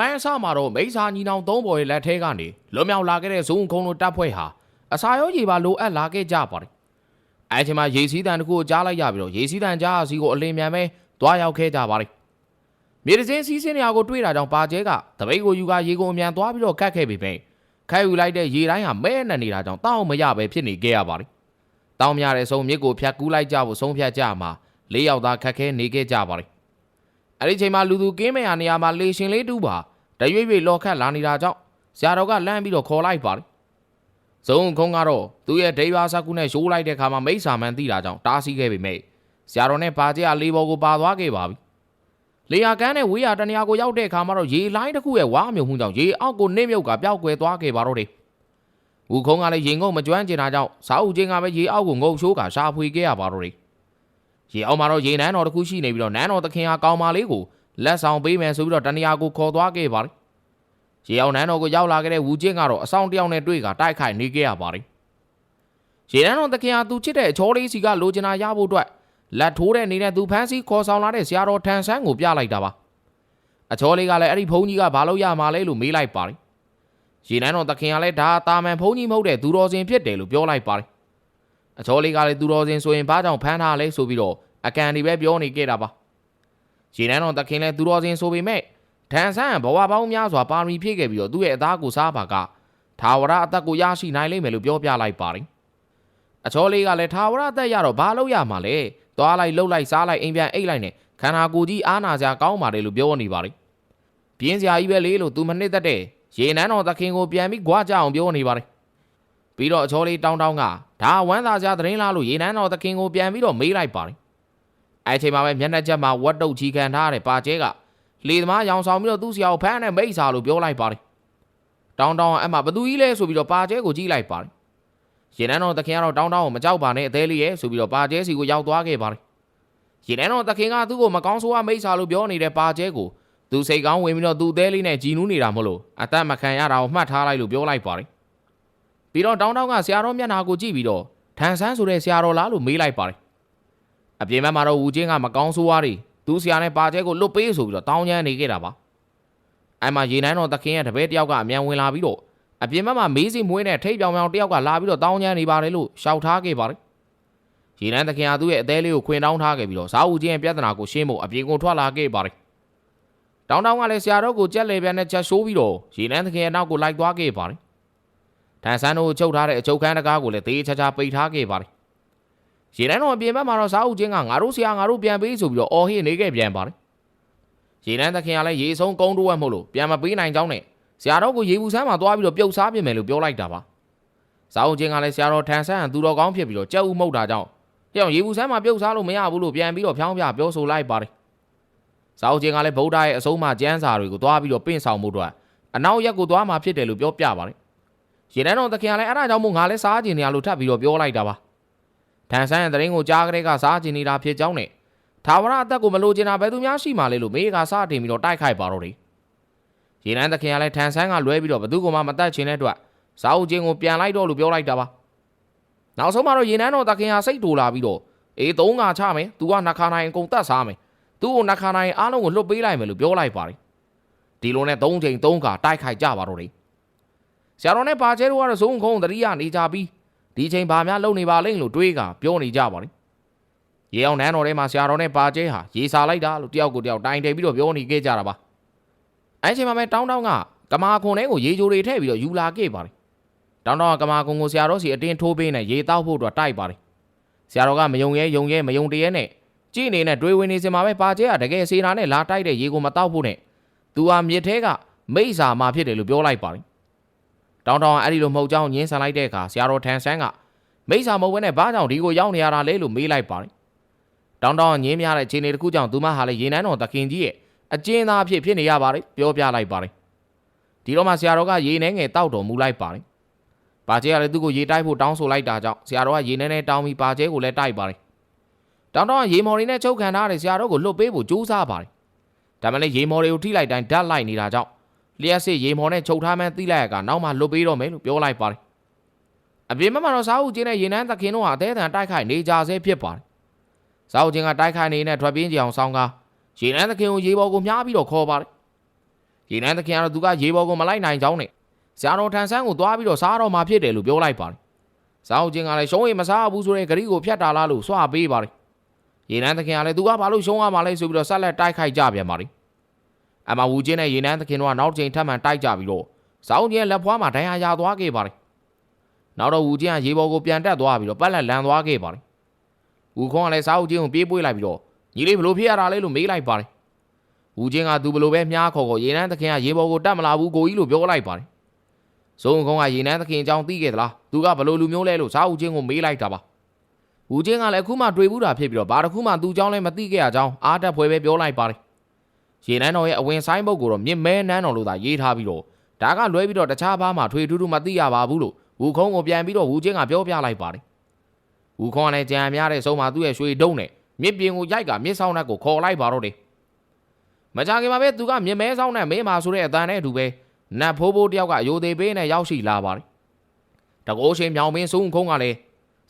ပိုင်းအစမှာတော့မိစ္ဆာညီနောင်သုံးပေါ်ရဲ့လက်ထဲကနေလွန်မြောက်လာခဲ့တဲ့ဇုံခုံတို့တပ်ဖွဲ့ဟာအစာရောရေပါလိုအပ်လာခဲ့ကြပါတယ်။အဲချိန်မှာရေစီးတန်တစ်ခုကိုကြားလိုက်ရပြီးတော့ရေစီးတန်ကြားအစီကိုအလင်းမြန်ပဲသွားရောက်ခဲ့ကြပါတယ်။မြေတစင်းစီးစင်းနေရာကိုတွေ့တာကြောင့်ပါကျဲကတပိတ်ကိုယူကရေကိုအမြန်သွားပြီးတော့ကတ်ခဲ့ပြီပဲ။ခတ်ယူလိုက်တဲ့ရေတိုင်းဟာမဲနဲ့နေတာကြောင့်တောင်းမရပဲဖြစ်နေခဲ့ရပါတယ်။တောင်းများတဲ့ဆုံးမြစ်ကိုဖြတ်ကူးလိုက်ကြဖို့ဆုံးဖြတ်ကြမှာလေးယောက်သားခက်ခဲနေခဲ့ကြပါတယ်။အဲ့ဒီချိန်မှာလူသူကင်းမဲ့ရာနေရာမှာလေရှင်လေးတူးပါ တရွေ့ရွေ့လော်ခတ်လာနေတာကြောင့်ဆရာတော်ကလမ်းပြီးတော့ခေါ်လိုက်ပါတယ်။ဇုံခုံးကတော့သူ့ရဲ့ဒိဗာစကုနဲ့ရှိုးလိုက်တဲ့ခါမှာမိစ္ဆာမန်သိတာကြောင့်တားဆီးခဲ့ပေမဲ့ဆရာတော်နဲ့ပါကျဲအလေးဘော်ကိုပါသွားခဲ့ပါပြီ။လေယာကန်းနဲ့ဝေးရတနေရာကိုရောက်တဲ့အခါမှာတော့ရေလိုင်းတစ်ခုရဲ့ဝါမြုံမှုကြောင့်ရေအောက်ကိုနှိမ့်မြုပ်ကပျောက်ကွယ်သွားခဲ့ပါတော့တယ်။ဝူခုံးကလည်းရေငုံမကျွမ်းကျင်တာကြောင့်စာအုပ်ချင်းကပဲရေအောက်ကိုငုံရှိုးကရှာဖွေခဲ့ရပါတော့တယ်။ရေအောက်မှာတော့ရေနန်းတော်တစ်ခုရှိနေပြီးတော့နန်းတော်သခင်ဟာကောင်းမလေးကို လက်ဆောင်ပေးမယ်ဆိုပြီးတော့တနေရာကိုခေါ်သွားခဲ့ပါတယ်။ရေအောင်နန်းတော်ကိုရောက်လာခဲ့တဲ့ဝူချင်းကတော့အဆောင်တစ်ယောက်နဲ့တွေ့ကတိုက်ခိုက်နေခဲ့ရပါတယ်။ရေနန်းတော်သခင်ဟာသူချစ်တဲ့အချောလေးစီကလိုချင်တာရဖို့အတွက်လက်ထိုးတဲ့နေတဲ့သူဖန်းစီခေါ်ဆောင်လာတဲ့ဆရာတော်ထန်ဆန်းကိုပြလိုက်တာပါ။အချောလေးကလည်းအဲ့ဒီဘုန်းကြီးကဘာလို့ရမှာလဲလို့မေးလိုက်ပါတယ်။ရေနန်းတော်သခင်ကလည်းဒါတာမန်ဘုန်းကြီးမဟုတ်တဲ့သူတော်စင်ဖြစ်တယ်လို့ပြောလိုက်ပါတယ်။အချောလေးကလည်းသူတော်စင်ဆိုရင်ဘာကြောင့်ဖမ်းထားလဲဆိုပြီးတော့အကန်ဒီပဲပြောနေခဲ့တာပါ ရေနန်းတော်တခင်လဲသူတော်စင်ဆိုပေမဲ့ဒန်ဆန်းဘဝပေါင်းများစွာပါရမီဖြည့်ခဲ့ပြီးတော့သူ့ရဲ့အသားကိုစားပါကသာဝရအသက်ကိုရရှိနိုင်လိမ့်မယ်လို့ပြောပြလိုက်ပါတယ်အချောလေးကလည်းသာဝရအသက်ရတော့ဘာလို့ရမှာလဲသွားလိုက်လှုပ်လိုက်စားလိုက်အိမ်ပြန်အိတ်လိုက်နဲ့ခန္ဓာကိုယ်ကြီးအားနာစရာကောင်းပါတယ်လို့ပြောနေပါတယ်ပြင်းစရာကြီးပဲလေလို့သူမနှစ်သက်တဲ့ရေနန်းတော်တခင်ကိုပြန်ပြီးကြွားကြအောင်ပြောနေပါတယ်ပြီးတော့အချောလေးတောင်းတောင်းကဒါဝမ်းသာစရာသတင်းလားလို့ရေနန်းတော်သခင်ကိုပြန်ပြီးတော့မေးလိုက်ပါတယ်။ အဲအချိန်မှာပဲမျက်နှာချက်မှာဝတ်တုတ်ချီခံထားတဲ့ပါကျဲကလေသမားရောင်ဆောင်ပြီးတော့သူ့ဆရာကိုဖမ်းတဲ့မိတ်စာလို့ပြောလိုက်ပါတယ်။တောင်းတောင်းကအဲ့မှာဘသူကြီးလဲဆိုပြီးတော့ပါကျဲကိုကြည့်လိုက်ပါတယ်။ရေနန်းတော်သခင်ကတော့တောင်းတောင်းကိုမကြောက်ပါနဲ့အသေးလေးရဲ့ဆိုပြီးတော့ပါကျဲစီကိုရောက်သွားခဲ့ပါတယ်။ရေနန်းတော်သခင်ကသူ့ကိုမကောင်းဆိုးဝါမိတ်စာလို့ပြောနေတဲ့ပါကျဲကိုသူစိတ်ကောင်းဝင်ပြီးတော့သူ့အသေးလေးနဲ့ကြည်နူးနေတာမဟုတ်လို့အသက်မခံရတာကိုမှတ်ထားလိုက်လို့ပြောလိုက်ပါတယ်။ပြီးတော့တောင်းတောင်းကဆရာတော်မျက်နှာကိုကြည့်ပြီးတော့ထန်ဆန်းဆိုတဲ့ဆရာတော်လားလို့မေးလိုက်ပါတယ် အပြင်ဘက်မှာတော့ဝူချင်းကမကောင်းဆိုးွားတွေသူဆရာနဲ့ပါကျဲကိုလွတ်ပေးဆိုပြီးတော့တောင်းချမ်းနေခဲ့တာပါအဲ့မှာရေနန်းတော်သခင်ရဲ့တပည့်တယောက်ကအမြန်ဝင်လာပြီးတော့အပြင်ဘက်မှာမေးစီမွေးနဲ့ထိတ်ပြောင်ပြောင်တယောက်ကလာပြီးတော့တောင်းချမ်းနေပါတယ်လို့ရှောက်ထားခဲ့ပါတယ်ရေနန်းသခင်ကသူ့ရဲ့အသေးလေးကိုခွင်တောင်းထားခဲ့ပြီးတော့ဇာဝူချင်းရဲ့ပြဿနာကိုရှင်းဖို့အပြင်ကိုထွက်လာခဲ့ပါတယ်တောင်းတောင်းကလည်းဆရာတော်ကိုကြက်လေပြန်နဲ့ချက်ရှိုးပြီးတော့ရေနန်းသခင်ရဲ့နောက်ကိုလိုက်သွားခဲ့ပါတယ်ထန်ဆန်းတို့ချုပ်ထားတဲ့အချုပ်ခန်းတကားကိုလည်းတေးချာချာပိတ်ထားခဲ့ပါတယ်။ ရေနန်းတော်အပြင်ဘက်မှာတော့စားအုပ်ချင်းကငါတို့ဆရာငါတို့ပြန်ပေးဆိုပြီးတော့အော်ဟစ်နေခဲ့ပြန်ပါတယ်။ရေနန်းသခင်ကလည်းရေဆုံးကုန်းတိုးဝက်မို့လို့ပြန်မပေးနိုင်ကြောင်းနဲ့ဆရာတော်ကိုရေဘူးဆန်းမှာသွားပြီးတော့ပြုတ်စားပြင်မယ်လို့ပြောလိုက်တာပါ။စားအုပ်ချင်းကလည်းဆရာတော်ထန်ဆန်းကသူတော်ကောင်းဖြစ်ပြီးတော့ကြက်ဥမှုတ်တာကြောင့်ပြောင်ရေဘူးဆန်းမှာပြုတ်စားလို့မရဘူးလို့ပြန်ပြီးတော့ဖြောင်းပြပြောဆိုလိုက်ပါတယ်။စားအုပ်ချင်းကလည်းဗုဒ္ဓရဲ့အဆုံးအမကျမ်းစာတွေကိုသွားပြီးတော့ပင့်ဆောင်မှုအတွက်အနောက်ရက်ကိုသွားမှာဖြစ်တယ်လို့ပြောပြပါတယ်ရေနန်းတော်သခင်ကလည်းအဲ့ဒါကြောင့်မို့ငါလည်းစားကျင်နေရလို့ထပ်ပြီးတော့ပြောလိုက်တာပါ ထန်ဆန်းရဲ့သတင်းကိုကြားကလေးကစားကျင်နေတာဖြစ်ကြောင်းနဲ့သာဝရအသက်ကိုမလိုချင်တာဘယ်သူများရှိမှလဲလို့မေးကစားတင်ပြီးတော့တိုက်ခိုက်ပါတော့တယ်ရေနန်းသခင်ကလည်းထန်ဆန်းကလွဲပြီးတော့ဘသူကမှမတတ်ချင်တဲ့အတွက်စားအုပ်ချင်းကိုပြန်လိုက်တော့လို့ပြောလိုက်တာပါနောက်ဆုံးမှာတော့ရေနန်းတော်သခင်ဟာစိတ်တူလာပြီးတော့အေးသုံးငါချမယ်။ तू ကနှခါနိုင်အကုန်တတ်စားမယ်။ तू ကိုနှခါနိုင်အားလုံးကိုလွတ်ပေးလိုက်မယ်လို့ပြောလိုက်ပါတယ်ဒီလိုနဲ့သုံးချိန်သုံးခါတိုက်ခိုက်ကြပါတော့တယ်ဆရာတော်နဲ့ပါကျဲတို့ကတော့ဇုံခုံးတတိယနေကြပြီး ဒီချိန်ဘာများလုပ်နေပါလိမ့်လို့တွေးကပြောနေကြပါလိမ့်ရေအောင်နန်းတော်ထဲမှာဆရာတော်နဲ့ပါကျဲဟာရေစာလိုက်တာလို့တယောက်ကိုတယောက်တိုင်တယ်ပြီးတော့ပြောနေခဲ့ကြတာပါအဲချိန်မှာပဲတောင်းတောင်းကကမာခွန်ထဲကိုရေချိုတွေထည့်ပြီးတော့ယူလာခဲ့ပါတယ်တောင်းတောင်းကကမာခွန်ကိုဆရာတော်စီအတင်းထိုးပေးနဲ့ရေတောက်ဖို့အတွက်တိုက်ပါတယ်ဆရာတော်ကမယုံရဲယုံရဲမယုံတရဲနဲ့ကြည်နေနဲ့တွေးဝင်နေစင်မှာပဲပါကျဲကတကယ်စေနာနဲ့လာတိုက်တဲ့ရေကိုမတောက်ဖို့နဲ့သူဟာမြစ်ထဲကမိစ္ဆာမှာဖြစ်တယ်လို့ပြောလိုက်ပါတယ် တောင်းတောင်းအဲ့ဒီလိုမဟုတ်ကြောင်းညင်းဆန်လိုက်တဲ့အခါဆရာတော်ထန်ဆန်းကမိစ္ဆာမဟုတ်ဘဲနဲ့ဘာကြောင့်ဒီကိုရောက်နေရတာလဲလို့မေးလိုက်ပါတယ်တောင်းတောင်းညင်းများတဲ့ခြေနေတစ်ခုကြောင့်သူမဟာလည်းရေနန်းတော်သခင်ကြီးရဲ့အကျဉ်းသားအဖြစ်ဖြစ်နေရပါတယ်ပြောပြလိုက်ပါတယ်ဒီတော့မှဆရာတော်ကရေနှဲငယ်တောက်တော်မူလိုက်ပါတယ်ပါကျဲကလည်းသူ့ကိုရေတိုက်ဖို့တောင်းဆိုလိုက်တာကြောင့်ဆရာတော်ကရေနှဲနဲ့တောင်းပြီးပါကျဲကိုလည်းတိုက်ပါတယ်တောင်းတောင်းကရေမော်ရင်းနဲ့ချုပ်ခံထားတဲ့ဆရာတော်ကိုလွတ်ပေးဖို့ကြိုးစားပါတယ်ဒါမှလည်းရေမော်တွေကိုထိလိုက်တိုင်းဓာတ်လိုက်နေတာကြောင့် လျှက်စစ်ရေမော်နဲ့ချုပ်ထားမှန်းသိလိုက်ရကနောက်မှလွတ်ပေးတော့မယ်လို့ပြောလိုက်ပါတယ်။အပြင်ဘက်မှာတော့စာအုပ်ချင်းနဲ့ရေနန်းသခင်တို့ဟာအသေးအံတိုက်ခိုက်နေကြဆဲဖြစ်ပါတယ်။စာအုပ်ချင်းကတိုက်ခိုက်နေတဲ့ထွက်ပြေးကြအောင်ဆောင်းကားရေနန်းသခင်ကိုရေပေါ်ကိုမြားပြီးတော့ခေါ်ပါတယ်။ရေနန်းသခင်ကတော့သူကရေပေါ်ကိုမလိုက်နိုင်ကြောင်းနဲ့ဆရာတော်ထန်ဆန်းကိုသွားပြီးတော့စားတော့မှဖြစ်တယ်လို့ပြောလိုက်ပါတယ်။စာအုပ်ချင်းကလည်းရှုံးရင်မစားဘူးဆိုတဲ့ဂရီကိုဖြတ်တာလားလို့စွာပေးပါတယ်။ရေနန်းသခင်ကလည်းသူကဘာလို့ရှုံးရမှာလဲဆိုပြီးတော့ဆက်လက်တိုက်ခိုက်ကြပြန်ပါတယ်။ အမဝူချင်းနဲ့ရေနန်းသခင်တို့ကနောက်တစ်ချိန်ထပ်မံတိုက်ကြပြီးတော့စောင်းချင်းလက်ဖွားမှာဒဏ်ရာရသွားခဲ့ပါတယ်။နောက်တော့ဝူချင်းကရေပေါ်ကိုပြန်တက်သွားပြီးတော့ပတ်လက်လန်သွားခဲ့ပါတယ်။ဝူခွန်ကလည်းစောင်းချင်းကိုပြေးပွေးလိုက်ပြီးတော့ညီလေးဘလို့ဖြစ်ရတာလဲလို့မေးလိုက်ပါတယ်။ဝူချင်းကသူဘလို့ပဲမြားခေါ်ခေါ်ရေနန်းသခင်ကရေပေါ်ကိုတက်မလာဘူးကိုကြီးလို့ပြောလိုက်ပါတယ်။ဇုံခွန်ကရေနန်းသခင်အကြောင်းသိခဲ့သလား။သူကဘလို့လူမျိုးလဲလို့စောင်းချင်းကိုမေးလိုက်တာပါ။ဝူချင်းကလည်းအခုမှတွေ့ဘူးတာဖြစ်ပြီးတော့ဘာတစ်ခုမှသူ့အကြောင်းလည်းမသိခဲ့ရကြောင်းအားတက်ဖွဲပဲပြောလိုက်ပါတယ်။ ရေနန်းတော်ရဲ့အဝင်ဆိုင်ဘုတ်ကိုတော့မြင့်မဲနန်းတော်လို့သာရေးထားပြီးတော့ဒါကလွဲပြီးတော့တခြားဘာမှထွေထူးထူးမသိရပါဘူးလို့ဝူခုံးကိုပြန်ပြီးတော့ဝူချင်းကပြောပြလိုက်ပါတယ်ဝူခုံးကလည်းကြံများတဲ့ဆုံးမှာသူ့ရဲ့ရွှေတုံးနဲ့မြစ်ပြင်ကိုရိုက်ကမြစ်ဆောင်နှက်ကိုခေါ်လိုက်ပါတော့တယ်မကြခင်မှာပဲသူကမြင့်မဲဆောင်နဲ့မင်းမာဆိုတဲ့အတန်နဲ့အတူပဲနတ်ဖိုးဖိုးတယောက်ကအယိုသေးပေးနဲ့ရောက်ရှိလာပါတယ်တကောရှင်မြောင်မင်းစုံခုံးကလည်း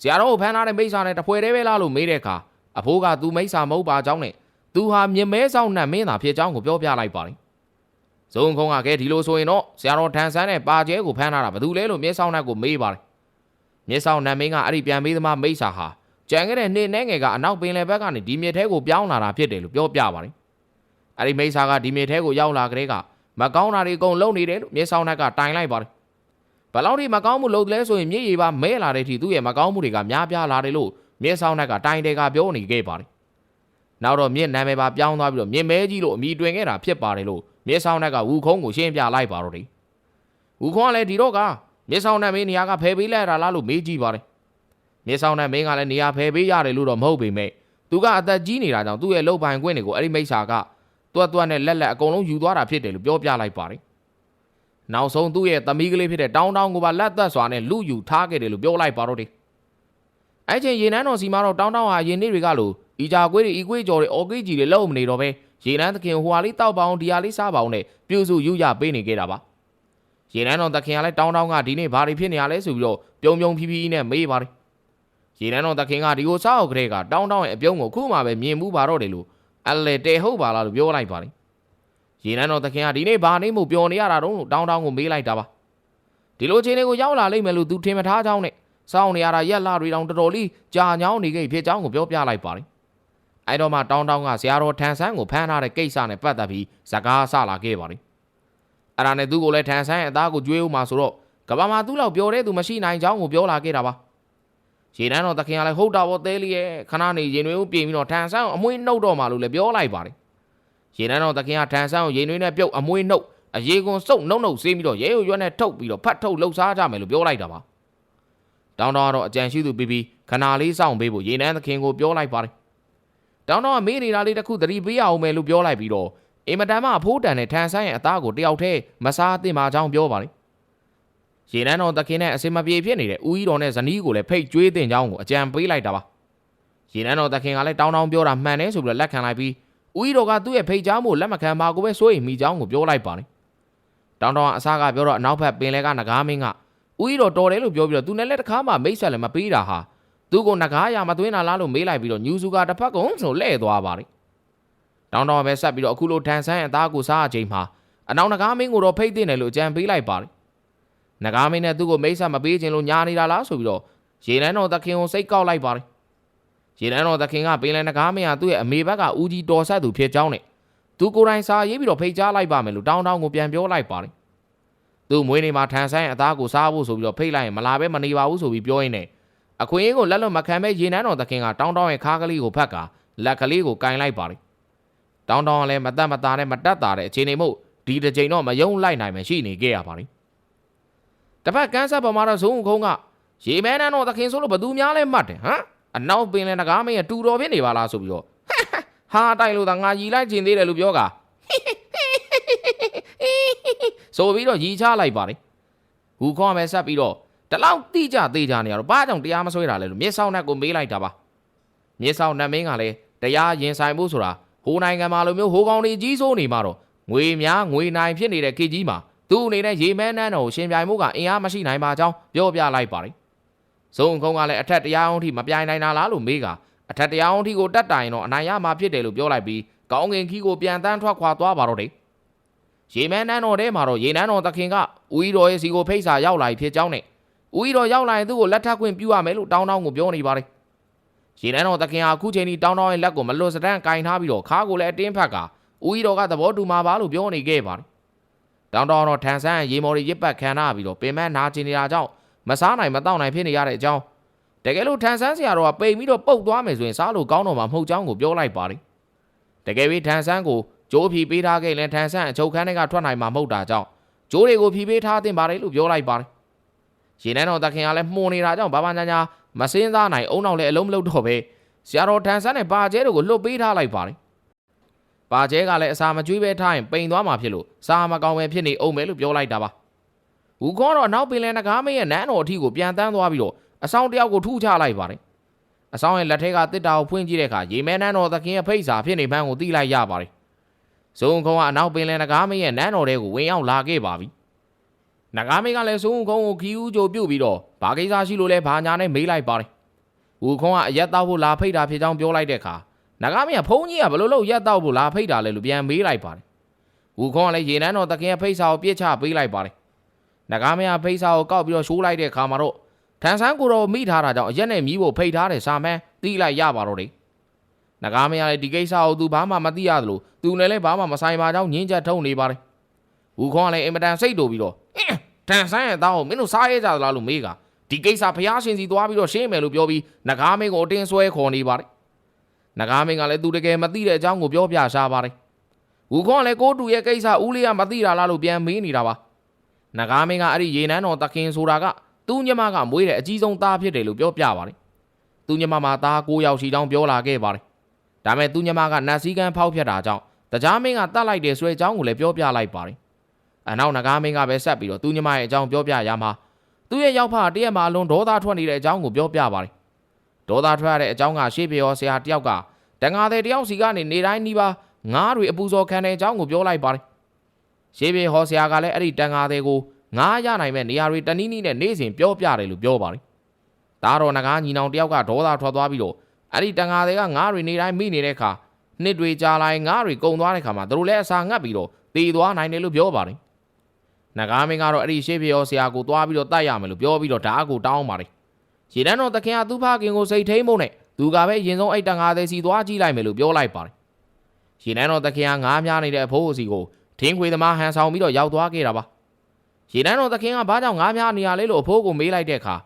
ဆရာတော်ကိုဖမ်းထားတဲ့မိစ္ဆာနဲ့တပွဲတည်းပဲလားလို့မေးတဲ့အခါအဖိုးကသူမိစ္ဆာမဟုတ်ပါကြောင်းနဲ့ သူဟာမြင်မဲဆောင်နှံမင်းသာဖြစ်ကြောင်းကိုပြောပြလိုက်ပါတယ်။ဇုံခုံးကကဲဒီလိုဆိုရင်တော့ဆရာတော်ထန်ဆန်းနဲ့ပါကျဲကိုဖမ်းထားတာဘယ်သူလဲလို့မျက်စောင်းနှက်ကိုမေးပါတယ်။မျက်စောင်းနှံမင်းကအဲ့ဒီပြန်ပေးသမားမိစ္ဆာဟာကြံခဲ့တဲ့နေ့နဲ့ငယ်ကအနောက်ပင်လယ်ဘက်ကနေဒီမြစ်ထဲကိုပြောင်းလာတာဖြစ်တယ်လို့ပြောပြပါတယ်။အဲ့ဒီမိစ္ဆာကဒီမြစ်ထဲကိုရောက်လာကြတဲ့ကမကောင်းတာတွေအကုန်လုံနေတယ်လို့မျက်စောင်းနှက်ကတိုင်လိုက်ပါတယ်။ဘယ်လောက်ထိမကောင်းမှုလုပ်တယ်လဲဆိုရင်မြစ်ရည်ပါမဲလာတဲ့အထိသူ့ရဲ့မကောင်းမှုတွေကများပြားလာတယ်လို့မျက်စောင်းနှက်ကတိုင်တယ်ကပြောနေခဲ့ပါတယ်။ နောက်တော့မြင့်နာမည်ပါပြောင်းသွားပြီးတော့မြင့်မဲကြီးလို့အမိတွင်ခဲ့တာဖြစ်ပါတယ်လို့မြစ်ဆောင်နှက်ကဝူခုံးကိုရှင်းပြလိုက်ပါတော့တယ်ဝူခုံးကလည်းဒီတော့ကမြစ်ဆောင်နှက်မင်းနေရာကဖယ်ပေးလိုက်တာလားလို့မေးကြည့်ပါတယ်မြစ်ဆောင်နှက်မင်းကလည်းနေရာဖယ်ပေးရတယ်လို့တော့မဟုတ်ပေမဲ့သူကအသက်ကြီးနေတာကြောင့်သူ့ရဲ့လုတ်ပိုင်ခွင့်တွေကိုအဲ့ဒီမိစ္ဆာကတွတ်တွတ်နဲ့လက်လက်အကုန်လုံးယူသွားတာဖြစ်တယ်လို့ပြောပြလိုက်ပါတယ်နောက်ဆုံးသူ့ရဲ့သမီးကလေးဖြစ်တဲ့တောင်းတောင်းကိုပါလက်သက်စွာနဲ့လူယူထားခဲ့တယ်လို့ပြောလိုက်ပါတော့တယ်အဲ့ချိန်ရေနန်းတော်စီမှာတော့တောင်းတောင်းဟာရင်နေ့တွေကလို့ ဤကြကွေးတွေဤကွေးကြော်တွေအော်ကိကြီးတွေလောက်မနေတော့ပဲရေနန်းသခင်ဟိုဟာလေးတောက်ပေါင်းဒီဟာလေးစားပေါင်းနဲ့ပြုစုယူရပေးနေခဲ့တာပါရေနန်းတော်သခင်ကလည်းတောင်းတောင်းကဒီနေ့ဘာတွေဖြစ်နေရလဲဆိုပြီးတော့ပြုံပြုံဖြီးဖြီးနဲ့မေးပါတယ်ရေနန်းတော်သခင်ကဒီကိုစားအုပ်ကလေးကတောင်းတောင်းရဲ့အပြုံးကိုခုမှပဲမြင်မှုပါတော့တယ်လို့အလဲတဲဟုတ်ပါလားလို့ပြောလိုက်ပါတယ်ရေနန်းတော်သခင်ကဒီနေ့ဘာနေမှုပျော်နေရတာတော့လို့တောင်းတောင်းကိုမေးလိုက်တာပါဒီလိုချင်းတွေကိုရောက်လာလိမ့်မယ်လို့သူထင်မထားကြောင်းနဲ့စောင့်နေရတာရက်လာတွေတောင်တော်တော်လေးကြာညောင်းနေခဲ့ဖြစ်ကြောင်းကိုပြောပြလိုက်ပါတယ် အဲ့တော့မှတောင်းတောင်းကဆရာတော်ထန်ဆန်းကိုဖမ်းထားတဲ့ကိစ္စနဲ့ပတ်သက်ပြီးဇကားဆလာခဲ့ပါတယ်အဲ့ဒါနဲ့သူ့ကိုလည်းထန်ဆန်းရဲ့အသားကိုကြွေးဦးမှာဆိုတော့ကဘာမှာသူ့လောက်ပြောတဲ့သူမရှိနိုင်ကြောင်းကိုပြောလာခဲ့တာပါရေနန်းတော်တခင်ကလည်းဟုတ်တာပေါ့သေးလေးရဲ့ခဏနေရင်တွေဦးပြင်ပြီးတော့ထန်ဆန်းကိုအမွှေးနှုတ်တော့မှလို့လည်းပြောလိုက်ပါတယ်ရေနန်းတော်တခင်ကထန်ဆန်းကိုရင်တွေနဲ့ပြုတ်အမွှေးနှုတ်အရေကွန်စုပ်နှုတ်နှုတ်ဆေးပြီးတော့ရဲရွရွနဲ့ထုတ်ပြီးတော့ဖတ်ထုတ်လှုပ်ရှားကြမယ်လို့ပြောလိုက်တာပါတောင်းတောင်းကတော့အကြံရှိသူပြီးပြီးခဏလေးစောင့်ပေးဖို့ရေနန်းသခင်ကိုပြောလိုက်ပါတယ် တောင်းတောင်းကမေးနေတာလေးတစ်ခုသတိပေးရအောင်မယ်လို့ပြောလိုက်ပြီးတော့အင်မတန်မှအဖိုးတန်တဲ့ထန်ဆန်းရဲ့အသားကိုတယောက်တည်းမစားသင့်ပါကြောင်းပြောပါတယ်ရေနန်းတော်သခင်နဲ့အစင်မပြေဖြစ်နေတဲ့ဦးကြီးတော်နဲ့ဇနီးကိုလည်းဖိတ်ကြွေးတင်ကြောင်းကိုအကြံပေးလိုက်တာပါရေနန်းတော်သခင်ကလည်းတောင်းတောင်းပြောတာမှန်တယ်ဆိုပြီးတော့လက်ခံလိုက်ပြီးဦးကြီးတော်ကသူ့ရဲ့ဖိတ်ကြားမှုလက်မခံပါကိုပဲစိုးရိမ်မိကြောင်းကိုပြောလိုက်ပါတယ်တောင်းတောင်းကအစားကပြောတော့အနောက်ဘက်ပင်လယ်ကနဂါးမင်းကဦးကြီးတော်တော်တယ်လို့ပြောပြီးတော့သူနဲ့လည်းတခါမှမိတ်ဆက်လည်းမပေးတာဟာ သူ့ကိုနဂါးရမသွင်းတာလားလို့မေးလိုက်ပြီးတော့ညူစုကတစ်ဖက်ကုန်းဆိုလဲ့သွားပါတယ်တောင်းတောင်းပဲဆက်ပြီးတော့အခုလိုထန်ဆန်းရဲ့အသားကိုစားအချိန်မှာအနောက်နဂါးမင်းကိုတော့ဖိတ်တင်တယ်လို့အကြံပေးလိုက်ပါတယ်နဂါးမင်းနဲ့သူ့ကိုမိတ်ဆက်မပေးခြင်းလို့ညာနေတာလားဆိုပြီးတော့ရေနန်းတော်သခင်ကိုစိတ်ကောက်လိုက်ပါတယ်ရေနန်းတော်သခင်ကပင်လယ်နဂါးမင်းဟာသူ့ရဲ့အမေဘက်ကဦးကြီးတော်ဆက်သူဖြစ်ကြောင်းနဲ့သူကိုယ်တိုင်စာရေးပြီးတော့ဖိတ်ကြားလိုက်ပါမယ်လို့တောင်းတောင်းကိုပြန်ပြောလိုက်ပါတယ်သူ့မွေးနေ့မှာထန်ဆိုင်အသားကိုစားဖို့ဆိုပြီးတော့ဖိတ်လိုက်ရင်မလာပဲမနေပါဘူးဆိုပြီးပြောရင်းနဲ့ အခွင့်အရေးကိုလက်လွတ်မခံပဲရေနန်းတော်သခင်ကတောင်းတောင်းရဲ့ခါးကလေးကိုဖက်ကလက်ကလေးကိုကင်လိုက်ပါတယ်တောင်းတောင်းကလည်းမတတ်မသားနဲ့မတတ်တာတဲ့အခြေအနေမို့ဒီတစ်ချိန်တော့မယုံလိုက်နိုင်မှရှိနေခဲ့ရပါတယ်တတစ်ဖက်ကန်းဆက်ပေါ်မှာတော့ဇုံခုံးကရေမဲနန်းတော်သခင်ဆိုလို့ဘသူများလဲမှတ်တယ်ဟမ်အနောက်ပင်လဲငကားမင်းရတူတော်ဖြစ်နေပါလားဆိုပြီးတော့ဟာတိုက်လို့သာငါရီလိုက်ခြင်းသေးတယ်လို့ပြောကဆိုပြီးတော့ရီချလိုက်ပါတယ်ဟူခေါ်မယ်ဆက်ပြီးတော့ တလောက်တိကြသေးကြနေရတော့ဘာကြောင့်တရားမဆွဲတာလဲလို့မြေဆောင်နဲ့ကိုမေးလိုက်တာပါမြေဆောင်နတ်မင်းကလည်းတရားရင်ဆိုင်မှုဆိုတာဟိုနိုင်ငံမှာလိုမျိုးဟိုကောင်တွေကြီးစိုးနေမှာတော့ငွေများငွေနိုင်ဖြစ်နေတဲ့ခေကြီးမှာသူ့အနေနဲ့ရေမဲနန်းတော်ကိုရှင်ပြိုင်မှုကအင်အားမရှိနိုင်ပါကြောင်းပြောပြလိုက်ပါတယ်ဇုံခုံကလည်းအထက်တရားအောင်ထိမပြိုင်နိုင်တာလားလို့မေးကအထက်တရားအောင်ထိကိုတက်တိုင်တော့အနိုင်ရမှာဖြစ်တယ်လို့ပြောလိုက်ပြီးကောင်းကင်ခီကိုပြန်တန်းထွက်ခွာသွားပါတော့တယ်ရေမဲနန်းတော်ထဲမှာတော့ရေနန်းတော်သခင်ကဦးဤတော်ရဲ့စီကိုဖိတ်စာရောက်လာဖြစ်ကြောင်းနဲ့ ဦးဤတော်ရောက်လာရင်သူ့ကိုလက်ထပ်ခွင့်ပြုရမယ်လို့တောင်းတောင်းကိုပြောနေပါတယ်ရေနန်းတော်သခင်ဟာအခုချိန်ထိတောင်းတောင်းရဲ့လက်ကိုမလွတ်စတမ်းကင်ထားပြီးတော့ခါကိုလည်းအတင်းဖက်ကဦးဤတော်ကသဘောတူမှာပါလို့ပြောနေခဲ့ပါတယ်တောင်းတောင်းတော့ထန်ဆန်းရေမော်ရီရစ်ပတ်ခံထားပြီးတော့ပင်မနာကျင်နေတာကြောင့်မစားနိုင်မတောက်နိုင်ဖြစ်နေရတဲ့အကြောင်းတကယ်လို့ထန်ဆန်းဆရာတော်ကပိန်ပြီးတော့ပုတ်သွားမယ်ဆိုရင်စားလို့ကောင်းတော့မှာမဟုတ်ကြောင်းကိုပြောလိုက်ပါတယ်တကယ်ပြီးထန်ဆန်းကိုကြိုးဖြီပေးထားခဲ့ရင်ထန်ဆန်းအချုပ်ခန်းထဲကထွက်နိုင်မှာမဟုတ်တာကြောင့်ကြိုးတွေကိုဖြီပေးထားသင့်ပါတယ်လို့ပြောလိုက်ပါတယ် ရေနန်းတော်သခင်ကလည်းမှုန်နေတာကြောင့်ဘာဘာညာညာမစင်းစားနိုင်အုံနောက်လည်းအလုံးမလုံးတော့ပဲဆရာတော်ထန်ဆန်းနဲ့ပါကျဲတို့ကိုလှုပ်ပေးထားလိုက်ပါတယ်ပါကျဲကလည်းအစာမကျွေးပဲထားရင်ပိန်သွားမှာဖြစ်လို့စားမကောင်းပဲဖြစ်နေအောင်မယ်လို့ပြောလိုက်တာပါဟူခေါ်တော့နောက်ပင်လယ်နဂါးမင်းရဲ့နန်းတော်အထိကိုပြန်တန်းသွားပြီးတော့အဆောင်တယောက်ကိုထုချလိုက်ပါတယ်အဆောင်ရဲ့လက်ထက်ကတစ်တာကိုဖွင့်ကြည့်တဲ့အခါရေမဲနန်းတော်သခင်ရဲ့ဖိတ်စာဖြစ်နေမှန်းကိုသိလိုက်ရပါတယ်ဇုံခုံကအနောက်ပင်လယ်နဂါးမင်းရဲ့နန်းတော်ထဲကိုဝင်ရောက်လာခဲ့ပါပြီ နဂါးမင်းကလည်းဇုံခုံကိုခီးဦးကြိုပြုတ်ပြီးတော့ဘာကိစ္စရှိလို့လဲဘာညာနဲ့မေးလိုက်ပါတယ်ဟူခုံကအရက်တောက်ဖို့လာဖိတ်တာဖြစ်ကြောင်းပြောလိုက်တဲ့အခါနဂါးမင်းကဖုန်းကြီးကဘလို့လို့ရက်တောက်ဖို့လာဖိတ်တာလဲလို့ပြန်မေးလိုက်ပါတယ်ဟူခုံကလည်းရေနန်းတော်သခင်ရဲ့ဖိတ်စာကိုပြစ်ချပေးလိုက်ပါတယ်နဂါးမင်းကဖိတ်စာကိုကောက်ပြီးတော့ရှိုးလိုက်တဲ့အခါမှာတော့ထန်ဆန်းကိုတော့မိထားတာကြောင့်အရက်နဲ့မြီးဖို့ဖိတ်ထားတယ်စာမန်းတီးလိုက်ရပါတော့တယ်။နဂါမရလည်းဒီကိစ္စကိုသူဘာမှမသိရသလိုသူနဲ့လည်းဘာမှမဆိုင်ပါကြောင်းညင်းချက်ထုံနေပါတယ်။ဝူခွန်ကလည်းအင်မတန်စိတ်တူပြီးတော့အင်း ထန်ဆန်းရဲ့သားကိုမင်းတို့စားရဲကြသလားလို့မေးကဒီကိစ္စဖျားရှင်စီသွားပြီးတော့ရှင်းမယ်လို့ပြောပြီးနဂါမင်းကိုအတင်းဆွဲခေါ်နေပါတယ်။နဂါမင်းကလည်းသူတကယ်မသိတဲ့အကြောင်းကိုပြောပြရှာပါတယ်။ဝူခွန်ကလည်းကိုတူရဲ့ကိစ္စဦးလေးကမသိတာလားလို့ပြန်မေးနေတာပါ။နဂါမင်းကအဲ့ဒီရေနန်းတော်တခင်ဆိုတာကသူ့ညမကမွေးတဲ့အကြီးဆုံးသားဖြစ်တယ်လို့ပြောပြပါတယ်။သူ့ညမမှာသား၉ယောက်ရှိကြောင်းပြောလာခဲ့ပါတယ်။ဒါပေမဲ့သူ့ညမကနတ်စည်းကမ်းဖောက်ဖျက်တာကြောင့်တကြားမင်းကတတ်လိုက်တယ်ဆိုတဲ့အကြောင်းကိုလည်းပြောပြလိုက်ပါတယ်။ အနောက်နဂါမင်းကပဲဆက်ပြီးတော့သူ့ညမရဲ့အကြောင်းပြောပြရမှာသူ့ရဲ့ရောက်ဖတရက်မှာအလွန်ဒေါသထွက်နေတဲ့အကြောင်းကိုပြောပြပါတယ်။ဒေါသထွက်ရတဲ့အကြောင်းကရှေ့ပြောဆရာတယောက်ကတန်ငါတဲ့တယောက်စီကနေနေတိုင်းနီးပါးငားတွေအပူဇော်ခံတဲ့အကြောင်းကိုပြောလိုက်ပါတယ်။ရှေ့ပြေဟောဆရာကလည်းအဲ့ဒီတန်ငါတဲ့ကိုငားရနိုင်မဲ့နေရာတွေတနည်းနည်းနဲ့နေ့စဉ်ပြောပြတယ်လို့ပြောပါတယ်။ဒါတော့ငကားညီနောင်တယောက်ကဒေါသထွက်သွားပြီးတော့အဲ့ဒီတန်ငါတွေကငားတွေနေတိုင်းမိနေတဲ့အခါနှစ်တွေကြာလာရင်ငားတွေကုံသွားတဲ့အခါမှာတို့လည်းအစာငတ်ပြီးတော့တည်သွားနိုင်တယ်လို့ပြောပါတယ်။ ငကားမင်းကတော့အဲ့ဒီရှေ့ပြေရောဆရာကိုသွားပြီးတော့တတ်ရမယ်လို့ပြောပြီးတော့ဓာတ်ကိုတောင်းပါတယ်။ရေတန်းတော်သခင်ကသူ့ဖခင်ကိုစိတ်ထိန်ဖို့နဲ့သူကပဲရင်ဆုံးအဲ့တန်ငါတွေစီသွားကြည့်လိုက်မယ်လို့ပြောလိုက်ပါတယ်။ရေတန်းတော်သခင်ကငားများနေတဲ့အဖိုးအစီကိုထင်းခွေသမားဟန်ဆောင်ပြီးတော့ရောက်သွားခဲ့တာပါ။ရေနန်းတော်သခင်ကဘာကြောင့်ငားများနေရလဲလို့အဖိုးကိုမေးလိုက်တဲ့အခါ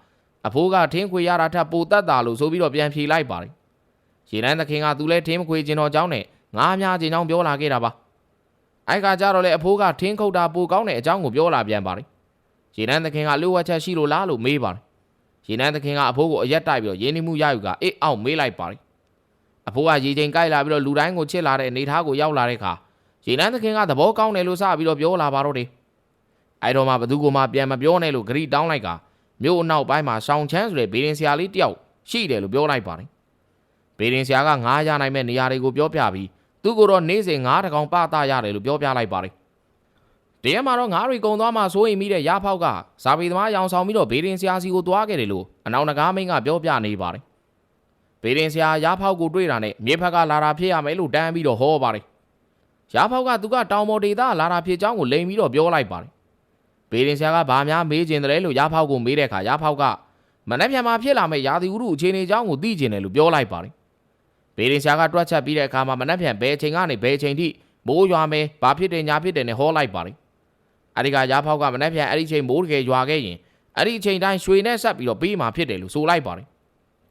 အဖိုးကထင်းခွေရတာထပ်ပိုတတ်တာလို့ဆိုပြီးတော့ပြန်ဖြေလိုက်ပါတယ်။ရေနန်းသခင်ကသူလည်းထင်းမခွေခြင်းတော်ကြောင်းနဲ့ငားများခြင်းကြောင့်ပြောလာခဲ့တာပါ။ အိုက်ကကြတော့လေအဖိုးကထင်းခုတ်တာပိုကောင်းတဲ့အကြောင်းကိုပြောလာပြန်ပါတယ်။ရေနန်းသခင်ကလူဝက်ချက်ရှိလို့လားလို့မေးပါတယ်။ရေနန်းသခင်ကအဖိုးကိုအရက်တိုက်ပြီးတော့ရင်းနှီးမှုရယူကအေးအောင်မေးလိုက်ပါတယ်။အဖိုးကရေချိန်ကြိုက်လာပြီးတော့လူတိုင်းကိုချစ်လာတဲ့အနေထားကိုရောက်လာတဲ့အခါရေနန်းသခင်ကသဘောကောင်းတယ်လို့စပြီးတော့ပြောလာပါတော့တယ်။အဲ့တော့မှဘသူကမှပြန်မပြောနဲ့လို့ဂရိတောင်းလိုက်ကမြို့အနောက်ပိုင်းမှာရှောင်းချမ်းဆိုတဲ့ဘေးရင်ဆရာလေးတယောက်ရှိတယ်လို့ပြောလိုက်ပါတယ်။ဘေးရင်ဆရာကငားရနိုင်မဲ့နေရာတွေကိုပြောပြပြီး သူ့ကိုတော့နေ့စဉ်ငားတကောင်ပတာရတယ်လို့ပြောပြလိုက်ပါတယ်။တရက်မှာတော့ငားတွေကုံသွားမှစိုးရင်မိတဲ့ရဖောက်ကဇာပေသမားရောင်ဆောင်ပြီးတော့ဘေးရင်ဆရာစီကိုသွားခဲ့တယ်လို့အနောက်နဂါမင်းကပြောပြနေပါတယ်။ဘေးရင်ဆရာရဖောက်ကိုတွေ့တာနဲ့မြေဖက်ကလာတာဖြစ်ရမယ်လို့တန်းပြီးတော့ဟောပါတယ်။ရဖောက်ကသူကတောင်ပေါ်ဒေသလာတာဖြစ်ကြောင်းကိုလိန်ပြီးတော့ပြောလိုက်ပါတယ်။ဘေးရင်ဆရာကဘာများမေးကျင်တယ်လို့ရဖောက်ကိုမေးတဲ့အခါရဖောက်ကမနှက်ပြန်မှာဖြစ်လာမဲ့ရာသီဥတုအခြေအနေအကြောင်းကိုသိကျင်တယ်လို့ပြောလိုက်ပါတယ်။ ဘေးရင်ဆရာကတွက်ချက်ပြီးတဲ့အခါမှာမနှက်ပြန်ဘယ်အချိန်ကနေဘယ်အချိန်ထိမိုးရွာမယ်ဘာဖြစ်တယ်ညာဖြစ်တယ်နဲ့ဟောလိုက်ပါတယ်။အဲဒီကရဖောက်ကမနှက်ပြန်အဲ့ဒီချိန်မိုးတကယ်ရွာခဲ့ရင်အဲ့ဒီအချိန်တိုင်းရွှေနဲ့ဆက်ပြီးတော့ပေးမှဖြစ်တယ်လို့ဆိုလိုက်ပါတယ်